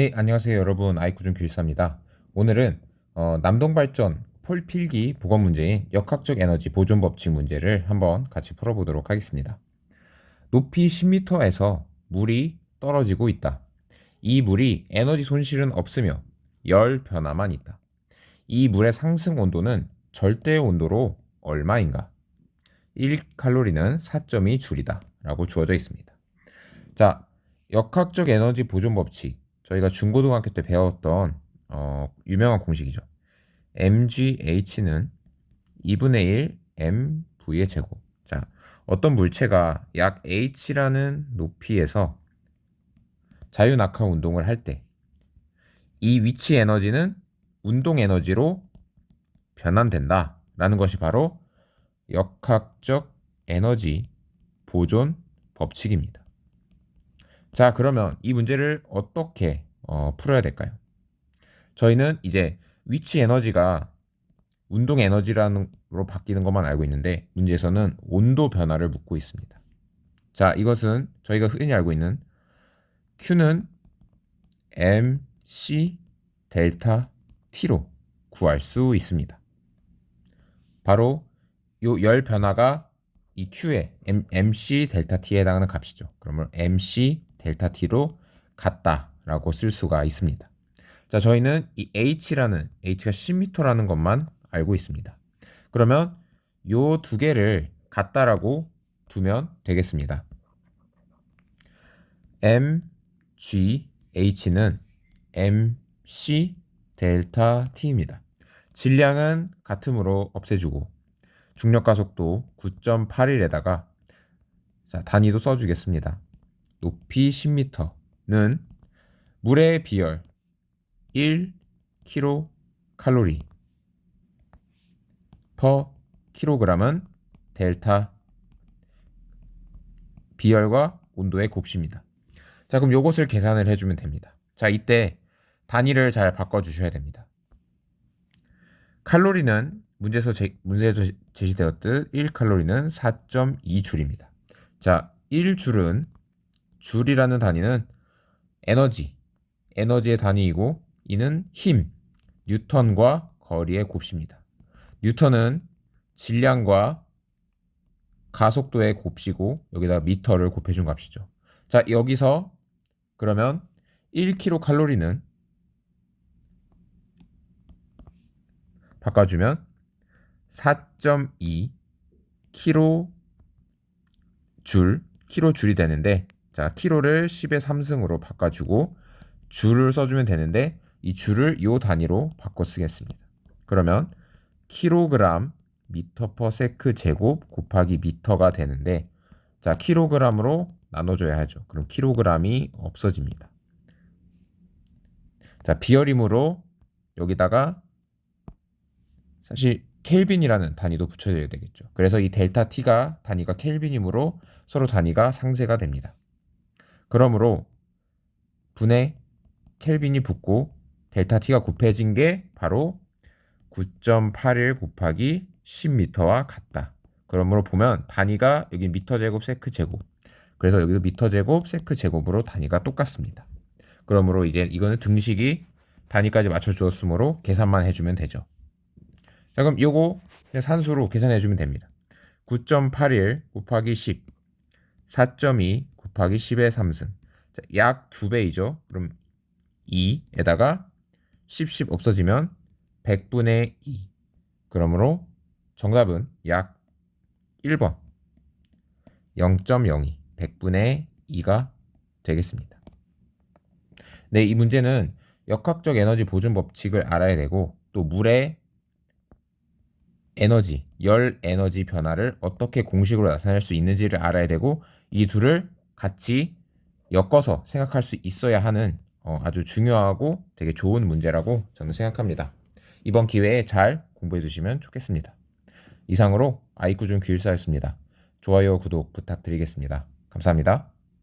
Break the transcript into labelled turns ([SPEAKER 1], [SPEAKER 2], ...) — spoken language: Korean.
[SPEAKER 1] 네, 안녕하세요 여러분 아이쿠준 길사입니다. 오늘은 어, 남동발전 폴필기 보건 문제인 역학적 에너지 보존 법칙 문제를 한번 같이 풀어보도록 하겠습니다. 높이 10m에서 물이 떨어지고 있다. 이 물이 에너지 손실은 없으며 열 변화만 있다. 이 물의 상승 온도는 절대 온도로 얼마인가? 1칼로리는 4.2 줄이다 라고 주어져 있습니다. 자, 역학적 에너지 보존 법칙 저희가 중고등학교 때 배웠던 어, 유명한 공식이죠. mgh는 2분의 1 mv의 제곱. 자, 어떤 물체가 약 h라는 높이에서 자유낙하 운동을 할 때 이 위치 에너지는 운동 에너지로 변환된다라는 것이 바로 역학적 에너지 보존 법칙입니다. 자, 그러면 이 문제를 어떻게 어, 풀어야 될까요? 저희는 이제 위치 에너지가 운동 에너지로 바뀌는 것만 알고 있는데 문제에서는 온도 변화를 묻고 있습니다. 자, 이것은 저희가 흔히 알고 있는 Q는 MC 델타 T로 구할 수 있습니다. 바로 요 열 변화가 이 Q의 M, MC 델타 T에 해당하는 값이죠. 그러면 MC 델타 T로 같다라고 쓸 수가 있습니다. 자, 저희는 이 H라는 H가 10m라는 것만 알고 있습니다. 그러면 요 두 개를 같다라고 두면 되겠습니다. M, G, H는 MC 델타 T입니다. 질량은 같음으로 없애주고 중력 가속도 9.81에다가 자, 단위도 써주겠습니다. 높이 10m는 물의 비열 1kcal per kg은 델타 비열과 온도의 곱씹니다. 자, 그럼 요것을 계산을 해주면 됩니다. 자, 이때 단위를 잘 바꿔주셔야 됩니다. 칼로리는 문제에서, 제, 문제에서 제시되었듯 1칼로리는 4.2줄입니다. 자, 1줄은 줄이라는 단위는 에너지, 에너지의 단위이고 이는 힘, 뉴턴과 거리의 곱씹니다. 뉴턴은 질량과 가속도의 곱시고 여기다 미터를 곱해준 값이죠. 자 여기서 그러면 1kcal는 바꿔주면 4.2 kJ 줄, kJ이 되는데 자, 키로를 10의 3승으로 바꿔주고 줄을 써주면 되는데 이 줄을 요 단위로 바꿔 쓰겠습니다. 그러면 킬로그램 미터 퍼 세크 제곱 곱하기 미터가 되는데 자, 킬로그램으로 나눠줘야 하죠. 그럼 킬로그램이 없어집니다. 자, 비열림으로 여기다가 사실 켈빈이라는 단위도 붙여줘야 되겠죠. 그래서 이 델타 T가 단위가 켈빈이므로 서로 단위가 상쇄가 됩니다. 그러므로 분의 켈빈이 붙고 델타 T가 곱해진 게 바로 9.81 곱하기 10m와 같다. 그러므로 보면 단위가 여기 미터 제곱 세크 제곱. 그래서 여기도 미터 제곱 세크 제곱으로 단위가 똑같습니다. 그러므로 이제 이거는 등식이 단위까지 맞춰 주었으므로 계산만 해주면 되죠. 자 그럼 요거 산수로 계산해 주면 됩니다. 9.81 곱하기 10 4.2 곱하기 10의 3승. 약 2배이죠. 그럼 2에다가 10, 10 없어지면 100분의 2. 그러므로 정답은 약 1번 0.02 100분의 2가 되겠습니다. 네, 이 문제는 역학적 에너지 보존 법칙을 알아야 되고 또 물의 에너지, 열 에너지 변화를 어떻게 공식으로 나타낼 수 있는지를 알아야 되고 이 둘을 같이 엮어서 생각할 수 있어야 하는 어, 아주 중요하고 되게 좋은 문제라고 저는 생각합니다. 이번 기회에 잘 공부해 주시면 좋겠습니다. 이상으로 아이쿠준 귀일사였습니다. 좋아요, 구독 부탁드리겠습니다. 감사합니다.